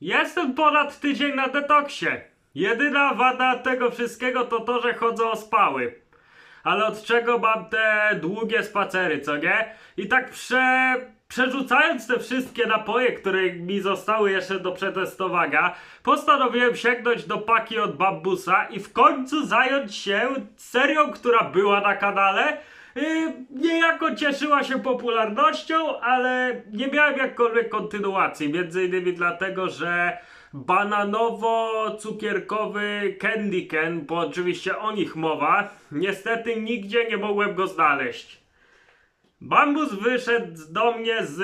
Jestem ponad tydzień na detoksie. Jedyna wada tego wszystkiego to to, że chodzę ospały. Ale od czego mam te długie spacery, co nie? I tak prze... przerzucając te wszystkie napoje, które mi zostały jeszcze do przetestowania, postanowiłem sięgnąć do paki od Bambusa i w końcu zająć się serią, która była na kanale. Yy, niejako cieszyła się popularnością, ale nie miałem jakkolwiek kontynuacji. Między innymi dlatego, że bananowo-cukierkowy Candy Can, bo oczywiście o nich mowa, niestety nigdzie nie mogłem go znaleźć. Bambus wyszedł do mnie z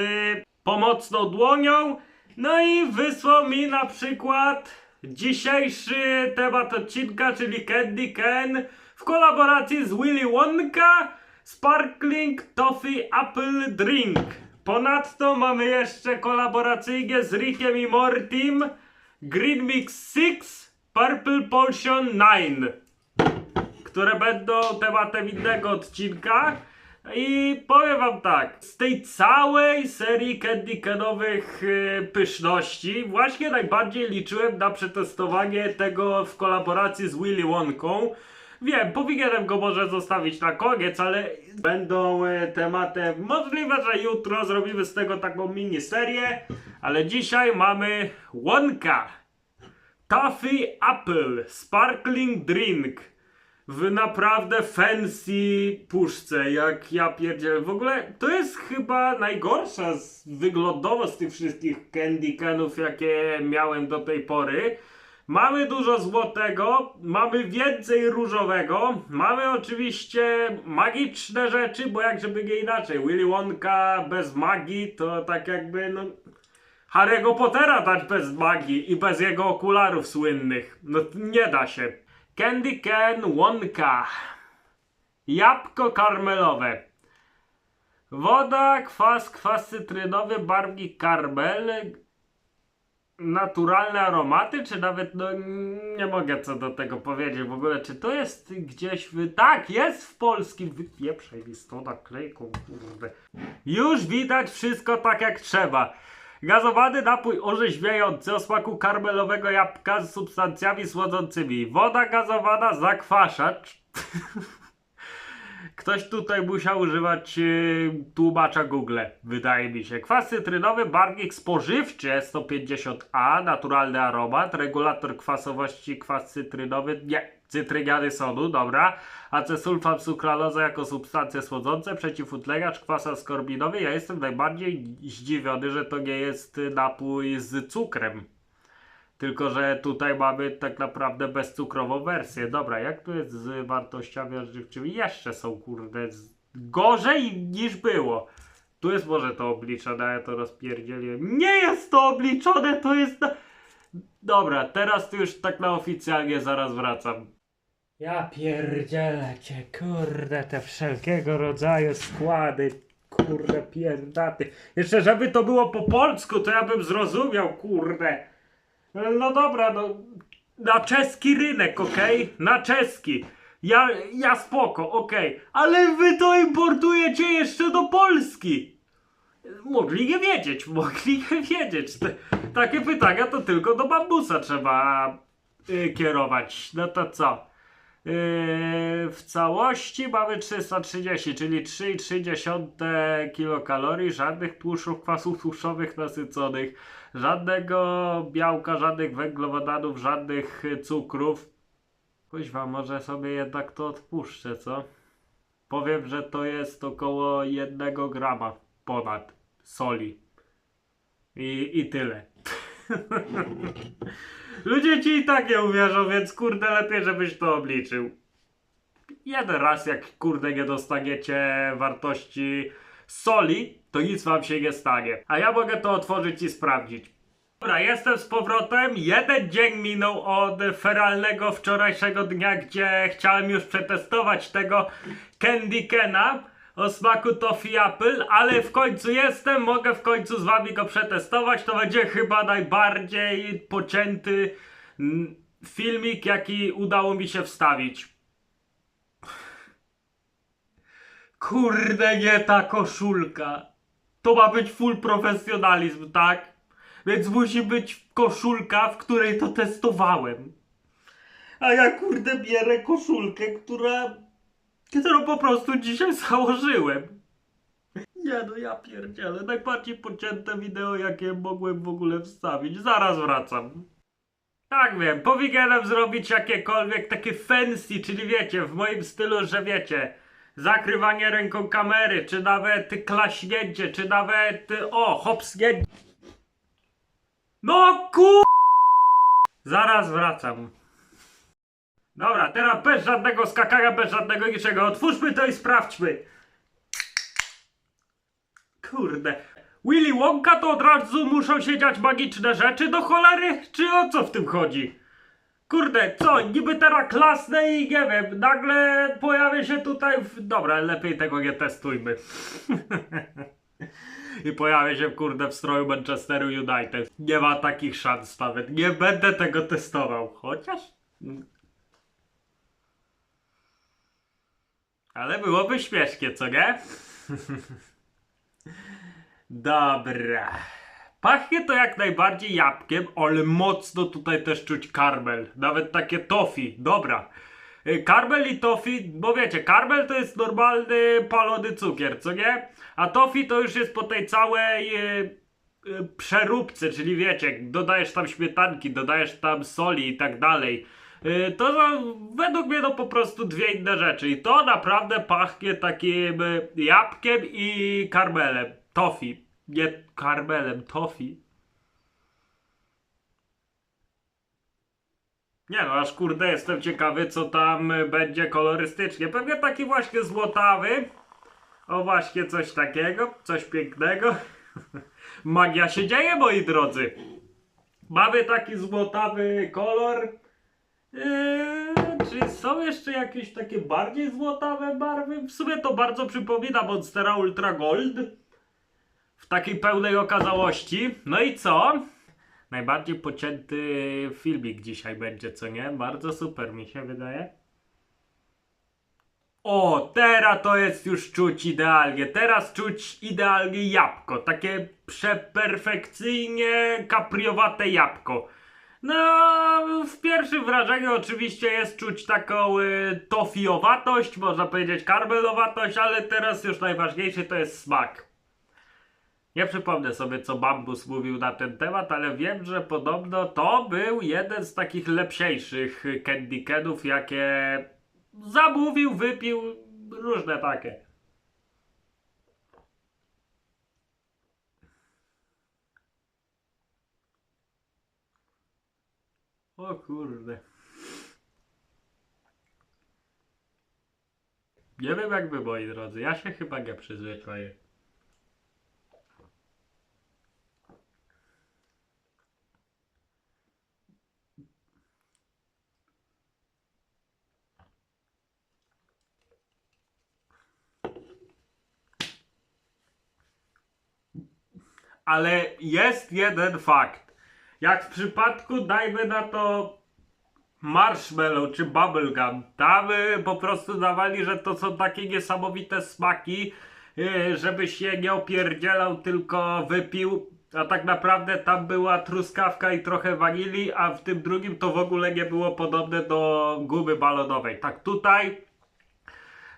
pomocną dłonią, no i wysłał mi na przykład dzisiejszy temat odcinka, czyli Candy Can w kolaboracji z Willy Wonka Sparkling Toffee Apple Drink. Ponadto mamy jeszcze kolaboracyjnie z Rickiem i Mortim Green Mix 6 Purple Potion 9 które będą tematem innego odcinka. I powiem wam tak, z tej całej serii Candy Canowych yy, pyszności właśnie najbardziej liczyłem na przetestowanie tego w kolaboracji z Willy Wonką. Wiem, powinienem go może zostawić na koniec, ale będą e, tematem. Możliwe, że jutro zrobimy z tego taką miniserię, ale dzisiaj mamy Wonka. Toffee Apple Sparkling Drink w naprawdę fancy puszce, jak ja pierdzielę. W ogóle to jest chyba najgorsza z, wyglądowo z tych wszystkich candy canów, jakie miałem do tej pory. Mamy dużo złotego, mamy więcej różowego, mamy oczywiście magiczne rzeczy, bo jak żeby nie inaczej, Willy Wonka bez magii to tak jakby no... Harry'ego Pottera dać bez magii i bez jego okularów słynnych. No nie da się. Candy Can Wonka. Jabłko karmelowe. Woda, kwas, kwas cytrynowy, barwnik karmel. Naturalne aromaty, czy nawet, no nie mogę co do tego powiedzieć w ogóle, czy to jest gdzieś w... Tak, jest w polskim, wypieprzaj mi z to naklejką, kurde. Już widać wszystko tak jak trzeba. Gazowany napój orzeźwiający o smaku karmelowego jabłka z substancjami słodzącymi. Woda gazowana, zakwaszacz. Ktoś tutaj musiał używać yy, tłumacza Google, wydaje mi się. Kwas cytrynowy, barwnik spożywczy 150A, naturalny aromat, regulator kwasowości, kwas cytrynowy, nie, cytryniany sodu, dobra. Acesulfam sukraloza jako substancje słodzące, przeciwutlegacz, kwas askorbinowy. Ja jestem najbardziej zdziwiony, że to nie jest napój z cukrem. Tylko, że tutaj mamy tak naprawdę bezcukrową wersję. Dobra, jak tu jest z wartościami odżywczymi? Jeszcze są, kurde, gorzej niż było. Tu jest może to obliczone, ja to rozpierdzieliłem. Nie jest to obliczone, to jest... Na... Dobra, teraz tu już tak na oficjalnie zaraz wracam. Ja pierdzielę cię, kurde, te wszelkiego rodzaju składy, kurde, pierdaty. Jeszcze żeby to było po polsku, to ja bym zrozumiał, kurde. No dobra, no na czeski rynek, okej? Na czeski. Ja, ja spoko, okej. Ale wy to importujecie jeszcze do Polski. Mogli nie wiedzieć, mogli nie wiedzieć. Te, takie pytania to tylko do bambusa trzeba y, kierować. No to co? Yy, w całości mamy 330, czyli 3,3 kilokalorii, żadnych tłuszczów, kwasów tłuszczowych nasyconych, żadnego białka, żadnych węglowodanów, żadnych cukrów. Kuźwa, może sobie jednak to odpuszczę, co? Powiem, że to jest około 1 grama ponad soli. I, i tyle. Ludzie ci i tak nie uwierzą, więc kurde lepiej, żebyś to obliczył. Jeden raz jak kurde nie dostaniecie wartości soli, to nic wam się nie stanie. A ja mogę to otworzyć i sprawdzić. Dobra, jestem z powrotem. Jeden dzień minął od feralnego wczorajszego dnia, gdzie chciałem już przetestować tego Candy Kena o smaku Toffee Apple, ale w końcu jestem, mogę w końcu z wami go przetestować. To będzie chyba najbardziej pocięty mm, filmik, jaki udało mi się wstawić. Kurde, nie ta koszulka. To ma być full profesjonalizm, tak? Więc musi być koszulka, w której to testowałem. A ja kurde bierę koszulkę, która... którą po prostu dzisiaj założyłem. Nie no, ja pierdzielę. Najbardziej pocięte wideo, jakie mogłem w ogóle wstawić. Zaraz wracam. Tak wiem, powinienem zrobić jakiekolwiek takie fancy, czyli wiecie, w moim stylu, że wiecie, zakrywanie ręką kamery, czy nawet klaśnięcie, czy nawet, o, hopsnięcie. No ku... Zaraz wracam. Dobra, teraz bez żadnego skakania, bez żadnego niczego. Otwórzmy to i sprawdźmy. Kurde. Willy Wonka to od razu muszą się dziać magiczne rzeczy do cholery? Czy o co w tym chodzi? Kurde, co, niby teraz klasne i nie wiem, nagle pojawię się tutaj w... Dobra, lepiej tego nie testujmy. I pojawię się, kurde, w stroju Manchesteru United. Nie ma takich szans nawet. Nie będę tego testował. Chociaż... Ale byłoby śmiesznie, co nie? Dobra. Pachnie to jak najbardziej jabłkiem, ale mocno tutaj też czuć karmel. Nawet takie tofi. Dobra. Y, Karmel i tofi, bo wiecie, karmel to jest normalny palony cukier, co nie? A tofi to już jest po tej całej y, y, przeróbce, czyli wiecie, dodajesz tam śmietanki, dodajesz tam soli i tak dalej. To są, według mnie to po prostu dwie inne rzeczy. I to naprawdę pachnie takim jabłkiem i karmelem. Tofi. Nie karmelem, tofi. Nie no, aż kurde jestem ciekawy, co tam będzie kolorystycznie. Pewnie taki właśnie złotawy. O właśnie coś takiego, coś pięknego. Magia się dzieje, moi drodzy. Mamy taki złotawy kolor. Eee, czy są jeszcze jakieś takie bardziej złotawe barwy? W sumie to bardzo przypomina Monstera Ultra Gold. W takiej pełnej okazałości. No i co? Najbardziej pocięty filmik dzisiaj będzie, co nie? Bardzo super mi się wydaje. O, teraz to jest już czuć idealnie. Teraz czuć idealnie jabłko. Takie przeperfekcyjnie kapriowate jabłko. No, w pierwszym wrażeniu oczywiście jest czuć taką y, tofiowatość, można powiedzieć karmelowatość, ale teraz już najważniejszy to jest smak. Nie przypomnę sobie, co Bambus mówił na ten temat, ale wiem, że podobno to był jeden z takich lepsiejszych candy canów, jakie zamówił, wypił, różne takie. O kurde. Nie wiem jak wy, moi drodzy, ja się chyba nie przyzwyczaję. Ale jest jeden fakt. Jak w przypadku, dajmy na to marshmallow czy bubblegum, tam y, po prostu dawali, że to są takie niesamowite smaki, y, żeby się nie opierdzielał, tylko wypił. A tak naprawdę tam była truskawka i trochę wanilii, a w tym drugim to w ogóle nie było podobne do gumy balonowej. Tak tutaj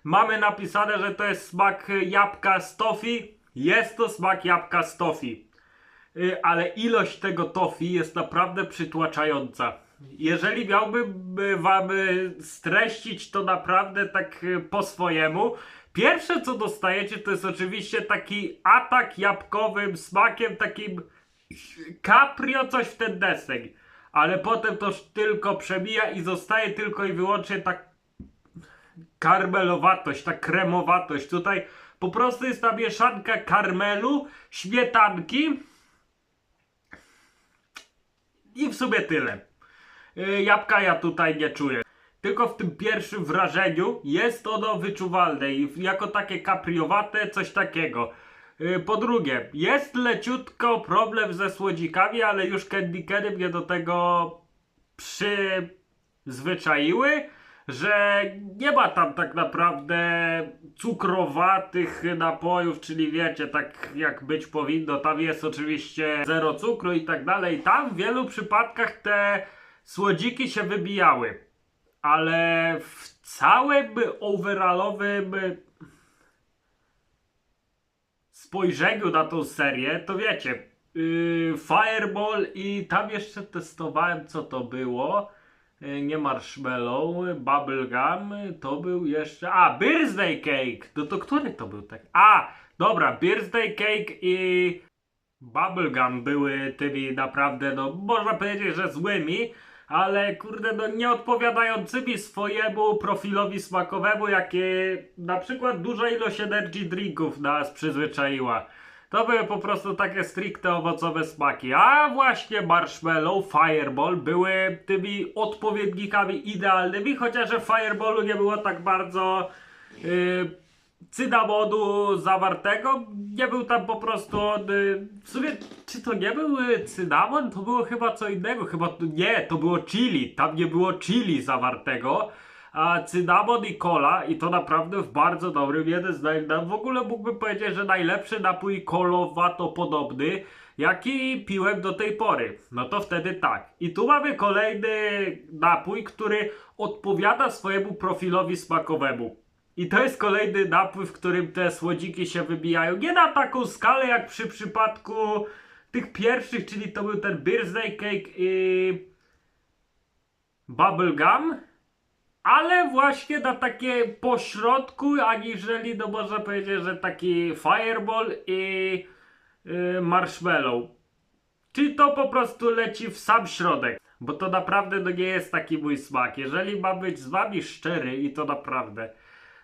mamy napisane, że to jest smak jabłka z tofi. Jest to smak jabłka z tofi. Y, ale ilość tego tofi jest naprawdę przytłaczająca. Jeżeli miałbym y, wam y, streścić to naprawdę tak po swojemu, pierwsze co dostajecie to jest oczywiście taki atak jabłkowym smakiem, takim caprio, coś w ten deseń. Ale potem to tylko przemija i zostaje tylko i wyłącznie tak karmelowatość, ta kremowatość. Tutaj po prostu jest ta mieszanka karmelu, śmietanki, i w sumie tyle. Y, Jabłka ja tutaj nie czuję. Tylko w tym pierwszym wrażeniu jest ono wyczuwalne i jako takie kapriowate, coś takiego. Y, Po drugie, jest leciutko problem ze słodzikami, ale już Candy Candy mnie do tego przyzwyczaiły. Że nie ma tam tak naprawdę cukrowatych napojów, czyli wiecie, tak jak być powinno, tam jest oczywiście zero cukru i tak dalej. Tam w wielu przypadkach te słodziki się wybijały, ale w całym overallowym spojrzeniu na tą serię, to wiecie, yy, Fireball i tam jeszcze testowałem co to było. Yy, nie Marshmallow, Bubblegum, to był jeszcze. A, Birthday Cake! No to który to był tak? A, dobra, Birthday Cake i Bubblegum były tymi naprawdę, no można powiedzieć, że złymi, ale kurde, no nie odpowiadającymi swojemu profilowi smakowemu, jakie na przykład duża ilość energy drinków nas przyzwyczaiła. To były po prostu takie stricte owocowe smaki. A właśnie Marshmallow, Fireball były tymi odpowiednikami idealnymi, chociaż w Fireballu nie było tak bardzo yy, cynamonu zawartego. Nie był tam po prostu on, yy, w sumie, czy to nie był yy, cynamon? To było chyba co innego. Chyba nie, to było chili. Tam nie było chili zawartego. A cynamon i cola i to naprawdę w bardzo dobrym jeden z naj... W ogóle mógłbym powiedzieć, że najlepszy napój kolowato podobny jaki piłem do tej pory. No to wtedy tak. I tu mamy kolejny napój, który odpowiada swojemu profilowi smakowemu. I to jest kolejny napój, w którym te słodziki się wybijają. Nie na taką skalę jak przy przypadku tych pierwszych, czyli to był ten birthday cake i bubblegum. Ale właśnie na takie pośrodku, aniżeli, no można powiedzieć, że taki fireball i yy, marshmallow. Czy to po prostu leci w sam środek? Bo to naprawdę no nie jest taki mój smak. Jeżeli mam być z wami szczery i to naprawdę,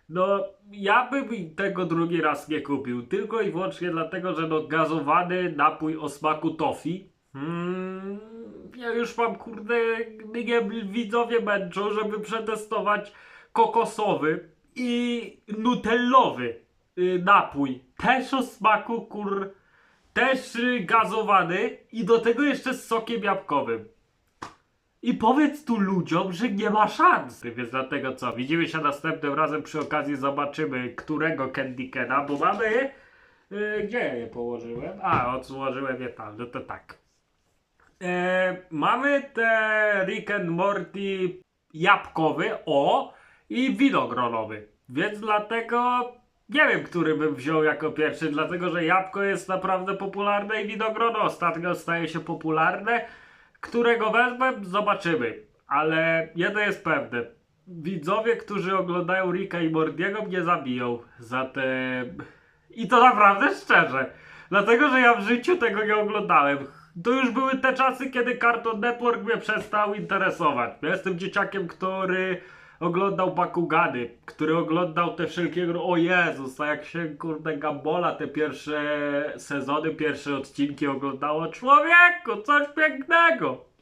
no ja bym tego drugi raz nie kupił. Tylko i wyłącznie dlatego, że no gazowany napój o smaku tofi. Hmm, ja już mam kurde, mnie widzowie męczą, żeby przetestować kokosowy i nutellowy y, napój. Też o smaku kur... Też y, gazowany i do tego jeszcze z sokiem jabłkowym. I powiedz tu ludziom, że nie ma szans. Więc dlatego co? Widzimy się następnym razem przy okazji zobaczymy, którego Candy Cana, bo mamy... Yy, gdzie je położyłem? A, odłożyłem je tam, no to tak. E, mamy te Rick and Morty jabłkowy, o, i winogronowy. Więc dlatego nie wiem, który bym wziął jako pierwszy, dlatego że jabłko jest naprawdę popularne i winogrono ostatnio staje się popularne. Którego wezmę, zobaczymy. Ale jedno jest pewne. Widzowie, którzy oglądają Ricka i Mordiego mnie zabiją za te... I to naprawdę szczerze. Dlatego, że ja w życiu tego nie oglądałem. To już były te czasy, kiedy Cartoon Network mnie przestał interesować. Ja jestem dzieciakiem, który oglądał Bakugany, który oglądał te wszelkiego... O Jezus, a jak się kurde Gambola te pierwsze sezony, pierwsze odcinki oglądało, człowieku, coś pięknego!